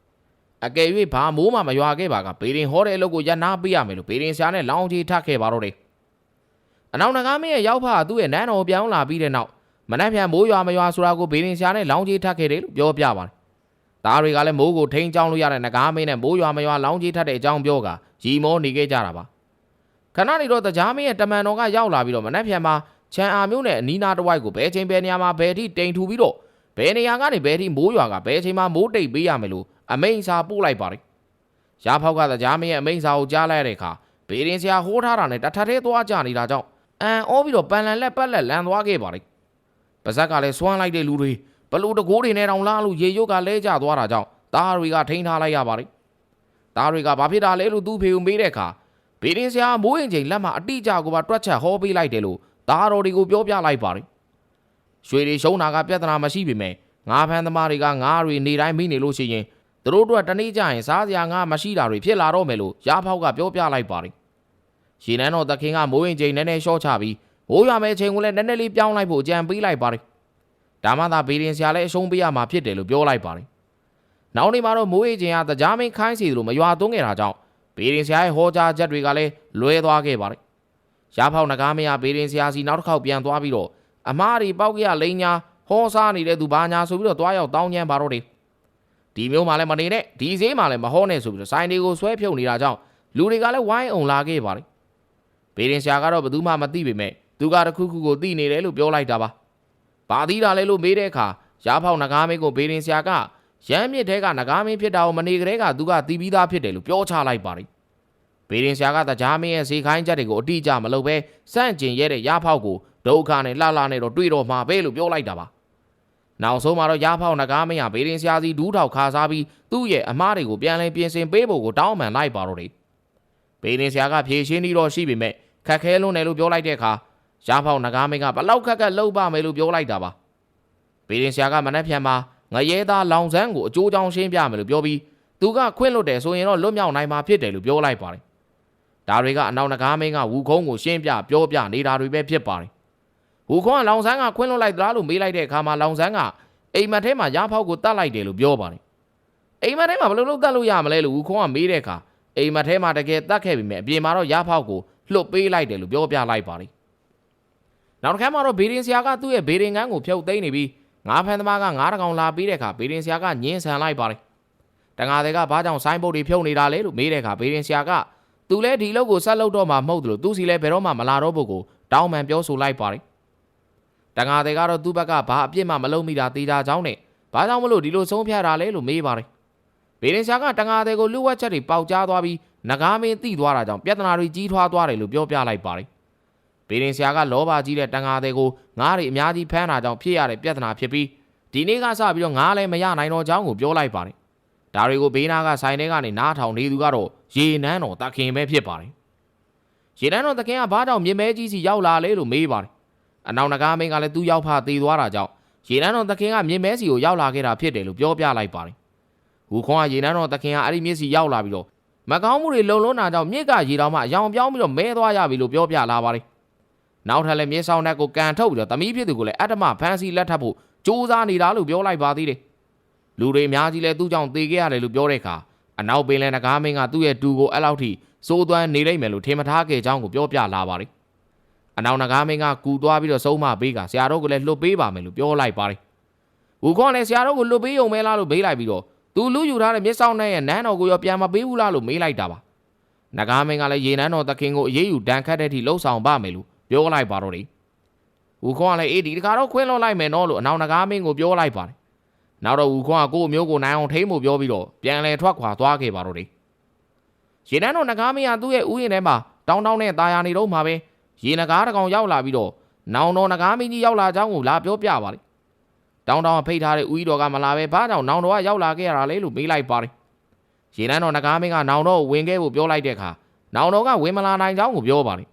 ။အကယ်၍ဘာမိုးမှမရွာခဲ့ပါကဘေးရင်ဟောတဲ့အလုပ်ကိုရနာပေးရမယ်လို့ဘေးရင်ဆရာနဲ့လောင်းကြီးထခဲ့ပါတော့တယ်။အနောက်နဂါမင်းရဲ့ရောက်ဖကသူ့ရဲ့နန်းတော်ကိုပြောင်းလာပြီးတဲ့နောက်မနှက်ဖြန်မိုးရွာမရွာဆိုတာကိုဘေးရင်ရှာနဲ့လောင်းကြီးထပ်ခဲ့တယ်လို့ပြောပြပါတယ်။ သားတွေကလည်းမိုးကိုထိန်းချောင်းလို့ရတဲ့ငကားမင်းနဲ့မိုးရွာမရွာလောင်းကြီးထပ်တဲ့အကြောင်းပြောကရီမောနေခဲ့ကြတာပါ။ခဏနေတော့တကြားမင်းရဲ့တမန်တော်ကရောက်လာပြီးတော့မနှက်ဖြန်မှာချန်အာမျိုးနဲ့အနီးနားတစ်ဝိုက်ကိုဘယ်ချိန်ဘယ်နေရာမှာဘယ်ထိတိမ်ထူပြီးတော့ဘယ်နေရာကနေဘယ်ထိမိုးရွာကဘယ်ချိန်မှာမိုးတိတ်ပေးရမယ်လို့အမိန်စာပို့လိုက်ပါတယ်။ရဖောက်ကတကြားမင်းရဲ့အမိန်စာကိုကြားလိုက်တဲ့အခါဘေးရင်ဆရာဟိုးထားတာနဲ့တထထဲသွားကြနေတာကြောင့်အန်အောပြီးတော့ပန်လန်လက်ပတ်လက်လန်သွားခဲ့ပါတယ်။ပါဇက်ကလည်းစွမ်းလိုက်တဲ့လူတွေ ဘလို့တကိုးတွေနဲ့တောင်လားလို့ရေရုပ်ကလဲကျသွားတာကြောင့်သားတွေကထိန်းထားလိုက်ရပါတယ်။သားတွေကဘာဖြစ်တာလဲလို့သူ့ဖေကိုမေးတဲ့အခါဘေးရင်ဆရာမိုးရင်ချိန်လက်မှာအတိအကျကိုပါတွက်ချက်ဟောပေးလိုက်တယ်လို့သားတော်တွေကိုပြောပြလိုက်ပါတယ်။ရွှေတွေရှုံးတာကပြဿနာမရှိပေမဲ့ငါးဖမ်းသမားတွေကငါးတွေနေတိုင်းမိနေလို့ရှိရင်သူတို့တို့ကတနေ့ကျရင်စားစရာငါမရှိတာတွေဖြစ်လာတော့မယ်လို့ရဖောက်ကပြောပြလိုက်ပါတယ်။ရေနန်းတော်သခင်ကမိုးရင်ချိန်နည်းနည်းရှော့ချပြီးမိုးရွာမဲ့ချိန်ကိုလည်းနည်းနည်းလေးပြောင်းလိုက်ဖို့အကြံပေးလိုက်ပါတယ်။ ဒါမှသာဘေးရင်ဆရာလည်းအရှုံးပေးရမှာဖြစ်တယ်လို့ပြောလိုက်ပါတယ်။နောက်နေ့မှာတော့မိုးရင်ချိန်ကတကြားမင်းခိုင်းစီလို့မရွာသွန်းခဲ့တာကြောင့်ဘေးရင်ဆရာရဲ့ဟောကြားချက်တွေကလည်းလွဲသွားခဲ့ပါတယ်။ရဖောက်နဂါမရဘေးရင်ဆရာစီနောက်တစ်ခေါက်ပြန်သွားပြီးတော့အမားတွေပောက်ကရလိန်ညာဟောစားနေတဲ့သူဘာညာဆိုပြီးတော့တွားရောက်တောင်းညံပါတော့တယ်ဒီမျိုးမှလည်းမနေနဲ့ဒီဈေးမှလည်းမဟောနဲ့ဆိုပြီးတော့ဆိုင်တွေကိုဆွဲဖြုတ်နေတာကြောင့်လူတွေကလည်းဝိုင်းအောင်လာခဲ့ပါတယ်ဘေးရင်ဆရာကတော့ဘယ်သူမှမသိပေမဲ့သူကတခုခုကိုသိနေတယ်လို့ပြောလိုက်တာပါ ဘာသီးတာလဲလို့မေးတဲ့အခါရားဖောက်နဂါမင်းကိုဘေးရင်ဆရာကရမ်းမြစ်တဲကနဂါမင်းဖြစ်တာကိုမနေကြတဲ့ကသူကတီးပြီးသားဖြစ်တယ်လို့ပြောချလိုက်ပါတယ်ဘေးရင်ဆရာကတကြားမင်းရဲ့ဈေးခိုင်းချက်တွေကိုအတိအကျမလုပ်ဘဲစန့်ကျင်ရဲတဲ့ရားဖောက်ကိုဒုက္ခနဲ့လှလှနဲ့တော့တွေ့တော့မှာပဲလို့ပြောလိုက်တာပါနောက်ဆုံးမှာတော့ရားဖောက်နဂါမင်းဟာဘေးရင်ဆရာစီဒူးထောက်ခါစားပြီးသူ့ရဲ့အမားတွေကိုပြန်လည်ပြင်ဆင်ပေးဖို့ကိုတောင်းပန်လိုက်ပါတော့တယ်ဘေးရင်ဆရာကဖြေရှင်းပြီးတော့ရှိပေမဲ့ခက်ခဲလွန်းတယ်လို့ပြောလိုက်တဲ့အခါ ရားဖောက်နဂါမင်းကဘလောက်ခက်ခက်လှုပ်ပါမယ်လို့ပြောလိုက်တာပါဘေးရင်ဆရာကမနှက်ဖြန်မှာငရဲသားလောင်ဆန်းကိုအကျိုးကြောင့်ရှင်းပြမယ်လို့ပြောပြီးသူကခွင့်လွတ်တယ်ဆိုရင်တော့လွတ်မြောက်နိုင်မှာဖြစ်တယ်လို့ပြောလိုက်ပါတယ်ဒါတွေကအနောက်နဂါမင်းကဝူခုံးကိုရှင်းပြပြောပြနေတာတွေပဲဖြစ်ပါတယ်ဝူခုံးကလောင်ဆန်းကခွင့်လွတ်လိုက်သလားလို့မေးလိုက်တဲ့အခါမှာလောင်ဆန်းကအိမ်မက်ထဲမှာရားဖောက်ကိုတတ်လိုက်တယ်လို့ပြောပါတယ်အိမ်မက်ထဲမှာဘယ်လိုလုပ်တတ်လို့ရမလဲလို့ဝူခုံးကမေးတဲ့အခါအိမ်မက်ထဲမှာတကယ်တတ်ခဲ့ပြီမဲ့အပြင်မှာတော့ရားဖောက်ကိုလှုပ်ပေးလိုက်တယ်လို့ပြောပြလိုက်ပါတယ် နောက်တစ်ခါမှာတော့ဘေးရင်ဆရာကသူ့ရဲ့ဘေးရင်ကန်းကိုဖြုတ်သိမ်းနေပြီးငါးဖန်သမားကငါးတကောင်လာပြီးတဲ့အခါဘေးရင်ဆရာကညင်းဆန်လိုက်ပါတယ်တန်ငါတွေကဘာကြောင့်ဆိုင်းဘုတ်တွေဖြုတ်နေတာလဲလို့မေးတဲ့အခါဘေးရင်ဆရာကသူလည်းဒီလောက်ကိုဆက်လုပ်တော့မှမဟုတ်တယ်လို့သူစီလည်းဘယ်တော့မှမလာတော့ဘူးကိုတောင်းပန်ပြောဆိုလိုက်ပါတယ်တန်ငါတွေကတော့သူ့ဘက်ကဘာအပြစ်မှမလုပ်မိတာတေးတာကြောင်းနဲ့ဘာကြောင့်မလို့ဒီလိုဆုံးဖြတ်တာလဲလို့မေးပါတယ်ဘေးရင်ဆရာကတန်ငါတွေကိုလူဝက်ချက်တွေပေါက်ကြားသွားပြီးငကားမင်းတိသွားတာကြောင့်ပြဿနာတွေကြီးထွားသွားတယ်လို့ပြောပြလိုက်ပါတယ် ဘေးရင်ဆရာကလောဘကြီးတဲ့တန်ငါတွေကိုငားတွေအများကြီးဖမ်းတာကြောင့်ဖြစ်ရတဲ့ပြဿနာဖြစ်ပြီးဒီနေ့ကစပြီးတော့ငားလည်းမရနိုင်တော့ကြောင်းကိုပြောလိုက်ပါတယ်ဒါတွေကိုဘေးနာကဆိုင်ထဲကနေနားထောင်နေသူကတော့ရေနန်းတော်တခင်ပဲဖြစ်ပါတယ်ရေနန်းတော်တခင်ကဘာကြောင့်မြင်မဲကြီးစီရောက်လာလဲလို့မေးပါတယ်အနောက်နဂါမင်းကလည်းသူ့ရောက်ဖသေးသွားတာကြောင့်ရေနန်းတော်တခင်ကမြင်မဲစီကိုရောက်လာခဲ့တာဖြစ်တယ်လို့ပြောပြလိုက်ပါတယ်ဟူခွန်ကရေနန်းတော်တခင်ကအဲ့ဒီမျက်စိရောက်လာပြီးတော့မကောင်းမှုတွေလုံလုံးတာကြောင့်မြစ်ကရေတောင်မှအယောင်ပြောင်းပြီးတော့မဲသွားရပြီလို့ပြောပြလာပါတယ် နောက်ထပ်လည်းမြေဆောင်တဲ့ကိုကန်ထုတ်ပြီးတော့သမီးဖြစ်သူကိုလည်းအတ္တမဖန်စီလက်ထပ်ဖို့စူးစမ်းနေတာလို့ပြောလိုက်ပါသေးတယ်လူတွေအများကြီးလည်းသူ့ကြောင့်သေခဲ့ရတယ်လို့ပြောတဲ့အခါအနောက်ပင်လယ်နဂါမင်းကသူ့ရဲ့တူကိုအဲ့လောက်ထိစိုးသွမ်းနေလိုက်မယ်လို့ထင်မထားခဲ့ကြောင်းကိုပြောပြလာပါတယ်အနောက်နဂါမင်းကကူသွားပြီးတော့ဆုံးမပေးကဆရာတော်ကိုလည်းလွတ်ပေးပါမယ်လို့ပြောလိုက်ပါတယ်ဝူခွန်လည်းဆရာတော်ကိုလွတ်ပေးုံမဲလားလို့မေးလိုက်ပြီးတော့သူလူယူထားတဲ့မျက်စောင်းနဲ့ရဲ့နန်းတော်ကိုရောပြန်မပေးဘူးလားလို့မေးလိုက်တာပါနဂါမင်းကလည်းရေနန်းတော်သခင်ကိုအေးအေးယူတန်ခတ်တဲ့ထိလှုပ်ဆောင်ပါမယ်လို့ ပြောလိုက်ပါတော့တယ်ဝူခွန်ကလည်းအေးဒီတခါတော့ခွင်းလွတ်လိုက်မယ်နော်လို့အနောက်နဂါမင်းကိုပြောလိုက်ပါတယ်နောက်တော့ဝူခွန်ကကို့အမျိုးကိုနိုင်အောင်ထိမ့်ဖို့ပြောပြီးတော့ပြန်လဲထွက်ခွာသွားခဲ့ပါတော့တယ်ရေနန်းတော်နဂါမင်းကသူ့ရဲ့ဥယျာဉ်ထဲမှာတောင်းတောင်းနဲ့ตาရနေတော့မှာပဲရေနဂါတကောင်ရောက်လာပြီးတော့နောင်တော်နဂါမင်းကြီးရောက်လာကြောင်းကိုလာပြောပြပါတယ်တောင်းတောင်းဖိတ်ထားတဲ့ဦးကြီးတော်ကမလာပဲဘာကြောင့်နောင်တော်ကရောက်လာခဲ့ရတာလဲလို့မေးလိုက်ပါတယ်ရေနန်းတော်နဂါမင်းကနောင်တော်ကိုဝင်ခဲ့ဖို့ပြောလိုက်တဲ့အခါနောင်တော်ကဝင်မလာနိုင်ကြောင်းကိုပြောပါတယ်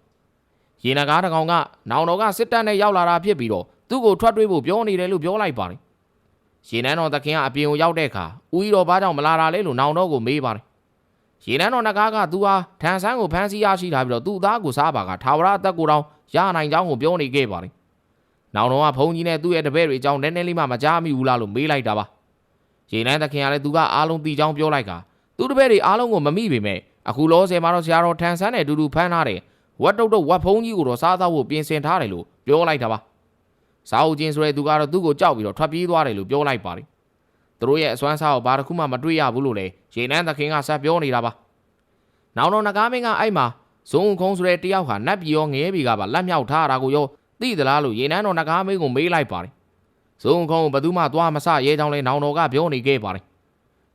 ရေနဂါတကောင်ကနောင်တော်ကစစ်တပ်နဲ့ရောက်လာတာဖြစ်ပြီးတော့သူ့ကိုထွက်တွေးဖို့ပြောနေတယ်လို့ပြောလိုက်ပါတယ်ရေနန်းတော်သခင်ကအပြင်ကိုရောက်တဲ့အခါဦးကြီးတော်ဘာကြောင့်မလာတာလဲလို့နောင်တော်ကိုမေးပါတယ်ရေနန်းတော်နဂါကသူဟာထန်ဆန်းကိုဖမ်းဆီးရရှိထားပြီးတော့သူ့သားကိုစားပါကထာဝရအသက်ကိုတောင်ရနိုင်ကြောင်းကိုပြောနေခဲ့ပါတယ်နောင်တော်ကဘုန်းကြီးနဲ့သူ့ရဲ့တပည့်တွေအကြောင်းနည်းနည်းလေးမှမကြားမိဘူးလားလို့မေးလိုက်တာပါရေနန်းသခင်ကလည်းသူကအားလုံးသိကြောင်းပြောလိုက်ကသူ့တပည့်တွေအားလုံးကိုမမိပေမဲ့အခုလောဆယ်မှာတော့ဆရာတော်ထန်ဆန်းနဲ့အတူတူဖမ်းထားတယ် ဝတ်တုတ်တုတ်ဝတ်ဖုံးကြီးကိုတော့စားသားဖို့ပြင်ဆင်ထားတယ်လို့ပြောလိုက်တာပါစာအုပ်ချင်းဆိုတဲ့သူကတော့သူ့ကိုကြောက်ပြီးတော့ထွက်ပြေးသွားတယ်လို့ပြောလိုက်ပါတယ်သူတို့ရဲ့အစွမ်းစားကိုဘာတစ်ခုမှမတွေ့ရဘူးလို့လေရေနန်းသခင်ကဆက်ပြောနေတာပါနောက်တော့နဂါမင်းကအဲ့မှာဇုံခုံးဆိုတဲ့တယောက်ဟာနတ်ပြည်ရောငဲပြည်ကပါလက်မြောက်ထားတာကိုရောသိသလားလို့ရေနန်းတော်နဂါမင်းကိုမေးလိုက်ပါတယ်ဇုံခုံးကိုဘယ်သူမှသွားမဆရဲကြောင်းလဲနောင်တော်ကပြောနေခဲ့ပါတယ်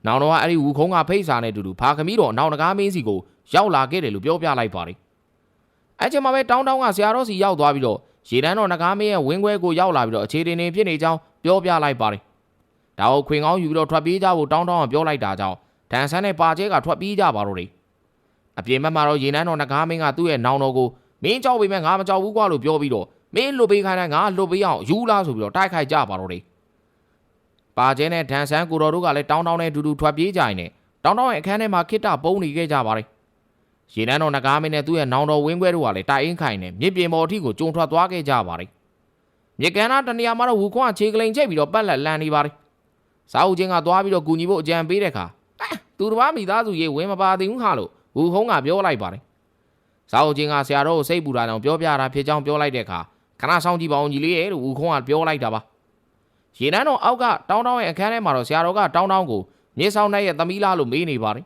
နောင်တော်ကအဲ့ဒီဝူခုံးကဖိတ်စာနဲ့တူတူဖာခမီးတော်နောင်နဂါမင်းစီကိုရောက်လာခဲ့တယ်လို့ပြောပြလိုက်ပါတယ် အဲ့ချိန်မှာပဲတောင်းတောင်းကဆရာတော်စီရောက်သွားပြီးတော့ရေနန်းတော်နဂါမင်းရဲ့ဝင်းခွဲကိုရောက်လာပြီးတော့အခြေတင်နေဖြစ်နေကြောင်းပြောပြလိုက်ပါတယ်ဒါကိုခွင်ကောင်းယူပြီးတော့ထွက်ပြေးကြဖို့တောင်းတောင်းကပြောလိုက်တာကြောင့်ဒန်ဆန်းနဲ့ပါကျဲကထွက်ပြေးကြပါတော့တယ်အပြင်ဘက်မှာတော့ရေနန်းတော်နဂါမင်းကသူ့ရဲ့နောင်တော်ကိုမင်းကြောက်ပေမဲ့ငါမကြောက်ဘူးကွာလို့ပြောပြီးတော့မင်းလွတ်ပေးခိုင်းတိုင်းငါလွတ်ပေးအောင်ယူလာဆိုပြီးတော့တိုက်ခိုက်ကြပါတော့တယ်ပါကျဲနဲ့ဒန်ဆန်းကိုတော်တို့ကလည်းတောင်းတောင်းနဲ့တူတူထွက်ပြေးကြရင်နဲ့တောင်းတောင်းရဲ့အခန်းထဲမှာခိတ္တပုံနေခဲ့ကြပါတယ် ရေနန်းတော်နဂါမင်းနဲ့သူ့ရဲ့နောင်တော်ဝင်းခွဲတို့ကလည်းတိုင်အင်းခိုင်နဲ့မြစ်ပြင်ပေါ်အထိကိုကျုံထွက်သွားခဲ့ကြပါတယ်မြေကန်နာတနေရာမှာတော့ဝူခွန်ကခြေကလိန်ချိတ်ပြီးတော့ပတ်လက်လန်နေပါတယ်စာအုပ်ချင်းကသွားပြီးတော့ကူညီဖို့အကြံပေးတဲ့အခါအဲသူတစ်ပါးမိသားစုရေးဝင်မပါသေးဘူးဟာလို့ဝူခုံးကပြောလိုက်ပါတယ်စာအုပ်ချင်းကဆရာတော်ကိုစိတ်ပူတာကြောင့်ပြောပြတာဖြစ်ကြောင်းပြောလိုက်တဲ့အခါခဏဆောင်ကြည့်ပါအောင်ကြီးလေးရဲ့လို့ဝူခုံးကပြောလိုက်တာပါရေနန်းတော်အောက်ကတောင်းတောင်းရဲ့အခန်းထဲမှာတော့ဆရာတော်ကတောင်းတောင်းကိုမြေဆောင်တဲ့ရဲ့သမီးလားလို့မေးနေပါတယ်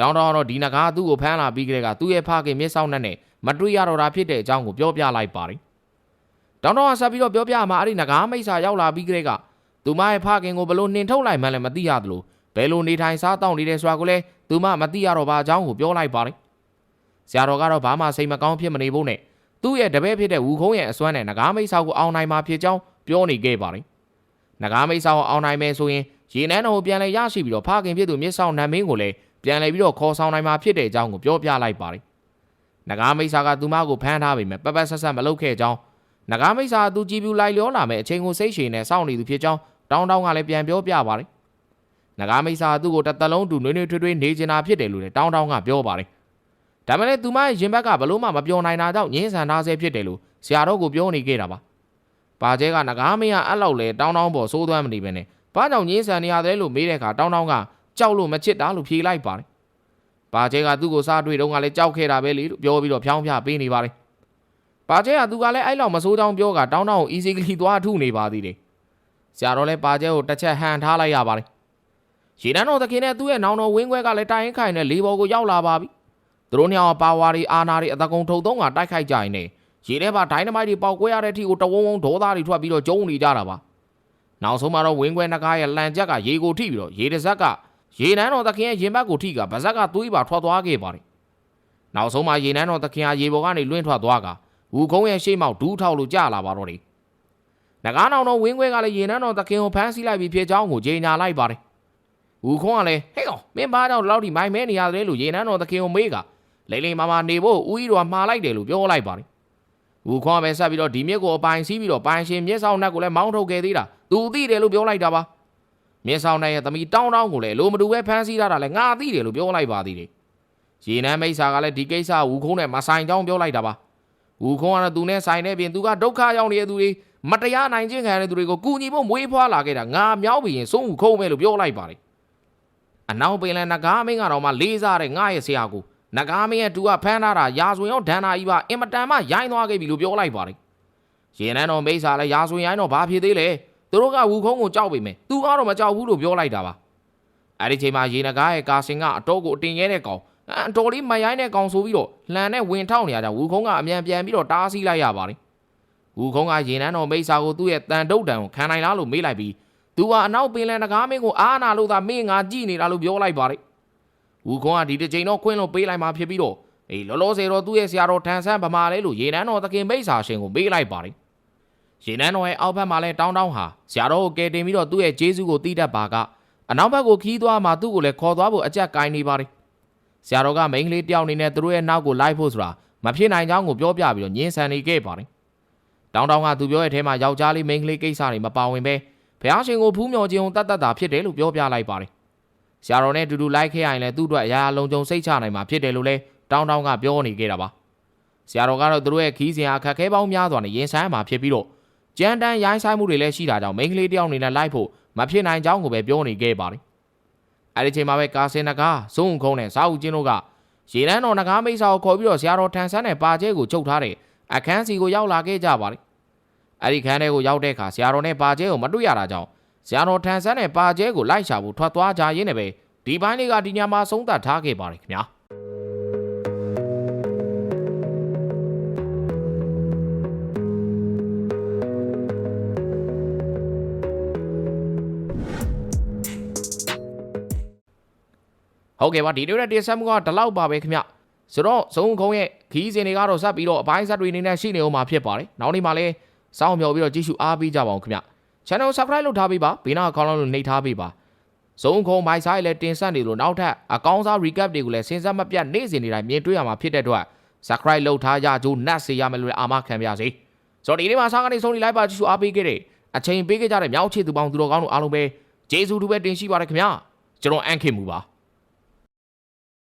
တောင်းတောင်းကတော့ဒီနဂါသူ့ကိုဖမ်းလာပြီးကြတဲ့ကသူ့ရဲ့ဖခင်မြေဆောင်နဲ့မတွေ့ရတော့တာဖြစ်တဲ့အကြောင်းကိုပြောပြလိုက်ပါတယ်တောင်းတောင်းကဆက်ပြီးတော့ပြောပြမှာအဲ့ဒီနဂါမိတ်ဆာရောက်လာပြီးကြတဲ့ကသူမရဲ့ဖခင်ကိုဘလို့နှင်ထုတ်လိုက်မှလည်းမသိရသလိုဘယ်လိုနေထိုင်စားတောင့်နေတယ်ဆိုတာကိုလည်းသူမမသိရတော့ပါအကြောင်းကိုပြောလိုက်ပါတယ်ဆရာတော်ကတော့ဘာမှစိတ်မကောင်းဖြစ်မနေဖို့နဲ့သူ့ရဲ့တပည့်ဖြစ်တဲ့ဝူခုံးရဲ့အစွမ်းနဲ့နဂါမိတ်ဆာကိုအောင်နိုင်မှာဖြစ်ကြောင်းပြောနေခဲ့ပါတယ်နဂါမိတ်ဆာကိုအောင်နိုင်မယ်ဆိုရင်ရေနန်းတော်ကိုပြန်လဲရရှိပြီးတော့ဖခင်ဖြစ်သူမြစ်ဆောင်နတ်မင်းကိုလည်း ပြန်လဲပြီးတော့ခေါ်ဆောင်နိုင်မှာဖြစ်တဲ့အကြောင်းကိုပြောပြလိုက်ပါတယ်နဂါမိတ်ဆာကသူမကိုဖမ်းထားပေမဲ့ပပဆက်ဆက်မလုပ်ခဲ့ကြောင်းနဂါမိတ်ဆာသူကြည်ပြူလိုက်လျောလာမယ်အချိန်ကိုစိတ်ရှည်နဲ့စောင့်နေသူဖြစ်ကြောင်းတောင်းတောင်းကလည်းပြန်ပြောပြပါတယ်နဂါမိတ်ဆာသူ့ကိုတစ်သက်လုံးတူနွေးနွေးထွေးထွေးနေချင်တာဖြစ်တယ်လို့လည်းတောင်းတောင်းကပြောပါတယ်ဒါမှလည်းသူမရဲ့ရင်ဘက်ကဘလို့မှမပြောနိုင်တာကြောင့်ငင်းဆန်ထားဆဲဖြစ်တယ်လို့ဆရာတော်ကပြောနေခဲ့တာပါပါကျဲကနဂါမင်းကအဲ့လောက်လဲတောင်းတောင်းပေါ်စိုးသွမ်းမနေပဲနဲ့ဘာကြောင့်ငင်းဆန်နေရတယ်လို့မေးတဲ့အခါတောင်းတောင်းက ကြောက်လို့မချစ်တာလို့ဖြေလိုက်ပါတယ်ပါကျဲကသူ့ကိုစားတွေ့တော့ကလည်းကြောက်ခဲ့တာပဲလေလို့ပြောပြီးတော့ဖြောင်းဖြပေးနေပါတယ်ပါကျဲကသူကလည်းအဲ့လောက်မစိုးတောင်းပြောကတောင်းတောင်းကို easy ကလေးသွားထုနေပါသေးတယ်ဆရာတော်လည်းပါကျဲကိုတစ်ချက်ဟန်ထားလိုက်ရပါတယ်ရေနန်းတော်သခင်နဲ့သူ့ရဲ့နောင်တော်ဝင်းခွဲကလည်းတိုင်ခိုင်နဲ့လေးဘော်ကိုရောက်လာပါပြီသူတို့နှစ်ယောက်ပါဝါရီအာနာရီအတကုံထုံသုံးကတိုက်ခိုက်ကြရင်ねရေထဲမှာဒိုင်းနမိုက်တွေပေါက်ကွဲရတဲ့အထိကိုတဝုံဝုံဒေါသတွေထွက်ပြီးတော့ကျုံနေကြတာပါနောက်ဆုံးမှာတော့ဝင်းခွဲနှကားရဲ့လန်ချက်ကရေကိုထိပြီးတော့ရေတစ်စက်က ရေနန်းတော်သခင်ရဲ့ရင်ဘတ်ကိုထိကဗဇက်ကသွေးပါထွက်သွားခဲ့ပါတယ်နောက်ဆုံးမှာရေနန်းတော်သခင်ဟာရေပေါ်ကနေလွင့်ထွက်သွားကဝူကုန်းရဲ့ရှေ့မောက်ဒူးထောက်လို့ကြာလာပါတော့တယ်နဂါးနောင်တော်ဝင်းခွဲကလည်းရေနန်းတော်သခင်ကိုဖမ်းဆီးလိုက်ပြီးဖြစ်ကြောင်းကိုကြေညာလိုက်ပါတယ်ဝူခွန်းကလည်းဟဲ့ကောင်မင်းဘာကြောင့်လောက်ဒီမိုင်မဲနေရတယ်လို့ရေနန်းတော်သခင်ကိုမေးကလိမ့်လိမ့်မာမာနေဖို့ဦးကြီးတော်မှားလိုက်တယ်လို့ပြောလိုက်ပါတယ်ဝူခွန်းကပဲဆက်ပြီးတော့ဒီမြစ်ကိုအပိုင်စီးပြီးတော့ပိုင်ရှင်မြစ်ဆောင်နှက်ကိုလည်းမောင်းထုတ်ခဲ့သေးတာသူသိတယ်လို့ပြောလိုက်တာပါ မြစ်ဆောင်နှက်ရဲ့သမီးတောင်းတောင်းကိုလည်းလိုမတူပဲဖမ်းဆီးထားတာလည်းငါသိတယ်လို့ပြောလိုက်ပါသေးတယ်ရေနန်းမိတ်ဆာကလည်းဒီကိစ္စဝူခုံးနဲ့မဆိုင်ကြောင်းပြောလိုက်တာပါဝူခုံးကတော့သူနဲ့ဆိုင်တဲ့ပြင်သူကဒုက္ခရောက်နေတဲ့သူတွေမတရားနိုင်ခြင်းခံရတဲ့သူတွေကိုကူညီဖို့မွေးဖွားလာခဲ့တာငါမြောက်ပြီးရင်စိုးဝူခုံးပဲလို့ပြောလိုက်ပါတယ်အနောက်ပင်လယ်နဂါမင်းကတော့မှလေးစားတဲ့ငါရဲ့ဆရာကိုနဂါမင်းရဲ့တူကဖမ်းထားတာရာဇဝင်ရောဒဏ္ဍာကြီးပါအင်မတန်မှရိုင်းသွားခဲ့ပြီလို့ပြောလိုက်ပါတယ်ရင်နန်းတော်မိတ်ဆာလည်းရာဇဝင်ရိုင်းတော့ဘာဖြစ်သေးလဲ သူတို့ကဝူခုံးကိုကြောက်ပေမဲ့သူကတော့မကြောက်ဘူးလို့ပြောလိုက်တာပါအဲ့ဒီချိန်မှာရေနဂါရဲ့ကာစင်ကအတော့ကိုအတင်ရဲတဲ့ကောင်အတော်လေးမရိုင်းတဲ့ကောင်ဆိုပြီးတော့လှန်နဲ့ဝင်ထောက်နေရတာဝူခုံးကအမြန်ပြန်ပြီးတော့တားဆီးလိုက်ရပါတယ်ဝူခုံးကရေနန်းတော်မိတ်ဆာကိုသူ့ရဲ့တန်တုတ်တန်ကိုခံနိုင်လားလို့မေးလိုက်ပြီးသူကအနောက်ပင်လယ်နဂါမင်းကိုအားနာလို့သာမင်းငါကြည့်နေတာလို့ပြောလိုက်ပါတယ်ဝူခွန်ကဒီတစ်ချိန်တော့ခွင်းလို့ပေးလိုက်မှဖြစ်ပြီးတော့အေးလောလောဆယ်တော့သူ့ရဲ့ဆရာတော်ထန်ဆန်းဗမာလဲလို့ရေနန်းတော်သခင်မိတ်ဆာရှင်ကိုပေးလိုက်ပါတယ် ရေနန်းတော်ရဲ့အောက်ဘက်မှာလဲတောင်းတောင်းဟာဆရာတော်ကိုကယ်တင်ပြီးတော့သူ့ရဲ့ဂျေဇုကိုတိတတ်ပါကအနောက်ဘက်ကိုခီးသွားမှသူ့ကိုလည်းခေါ်သွားဖို့အကြက်ကင်နေပါတယ်ဆရာတော်ကမိန်းကလေးတယောက်အနေနဲ့သူတို့ရဲ့နောက်ကိုလိုက်ဖို့ဆိုတာမဖြစ်နိုင်ကြောင်းကိုပြောပြပြီးတော့ညှင်းဆန်နေခဲ့ပါတယ်တောင်းတောင်းကသူပြောရဲ့အဲထဲမှာယောက်ျားလေးမိန်းကလေးကိစ္စတွေမပါဝင်ပဲဘုရားရှင်ကိုဖူးမြော်ခြင်းကိုတတ်တတ်တာဖြစ်တယ်လို့ပြောပြလိုက်ပါတယ်ဆရာတော်နဲ့အတူတူလိုက်ခဲ့ရင်လည်းသူ့အတွက်အရာလုံးကြုံစိတ်ချနိုင်မှာဖြစ်တယ်လို့လည်းတောင်းတောင်းကပြောနေခဲ့တာပါဆရာတော်ကတော့သူတို့ရဲ့ခီးစဉ်အခက်ခဲပေါင်းများစွာနဲ့ရင်ဆိုင်မှာဖြစ်ပြီးတော့ ကြမ်းတမ်းရိုင်းဆိုင်မှုတွေလည်းရှိတာကြောင့်မိန်းကလေးတယောက်နေနဲ့လိုက်ဖို့မဖြစ်နိုင်ကြောင်းကိုပဲပြောနေခဲ့ပါတယ်အဲဒီချိန်မှာပဲကာစင်နဂါဇုံခုံးနဲ့စာအုပ်ချင်းတို့ကရေနန်းတော်နဂါမိတ်ဆာကိုခေါ်ပြီးတော့ဆရာတော်ထန်ဆန်းနဲ့ပါကျဲကိုချုပ်ထားတဲ့အခန်းစီကိုရောက်လာခဲ့ကြပါတယ်အဲ့ဒီခန်းထဲကိုရောက်တဲ့အခါဆရာတော်နဲ့ပါကျဲကိုမတွေ့ရတာကြောင့်ဆရာတော်ထန်ဆန်းနဲ့ပါကျဲကိုလိုက်ရှာဖို့ထွက်သွားကြရင်းနဲ့ပဲဒီပိုင်းလေးကဒီညမှာဆုံးသက်ထားခဲ့ပါတယ်ခင်ဗျာ ဟုတ်ကဲ့ပါဒီနေ့ရက်တင်ဆက်မှုကဒီလောက်ပါပဲခင်ဗျဆိုတော့ဇုံခုံရဲ့ခီးစဉ်တွေကတော့စပ်ပြီးတော့အပိုင်းဆက်တွေအနေနဲ့ရှိနေအောင်မှာဖြစ်ပါတယ်နောက်နေ့မှလည်းစောင့်မျှော်ပြီးတော့ကြည့်ရှုအားပေးကြပါအောင်ခင်ဗျ channel subscribe လုပ်ထားပေးပါဘေးနားအကောင့်လုံးလို့နှိပ်ထားပေးပါဇုံခုံမိုက်ဆိုင်လည်းတင်ဆက်နေလို့နောက်ထပ်အကောင်းစား recap တွေကိုလည်းစဉ်ဆက်မပြတ်နေ့စဉ်နေ့တိုင်းမြင်တွေ့ရမှာဖြစ်တဲ့အတွက် subscribe လုပ်ထားကြကြိုးနတ်စေရမယ်လို့လည်းအာမခံပါရစေဆိုတော့ဒီနေ့မှာစားကနေဆုံးနေလိုက်ပါကြည့်ရှုအားပေးခဲ့တဲ့အချိန်ပေးခဲ့ကြတဲ့မြောက်ချေသူပေါင်းသူတော်ကောင်းတို့အားလုံးပဲကျေးဇူးတူပဲတင်ရှိပါတယ်ခင်ဗျာကျွန်တော်အန်ခင်မူပါ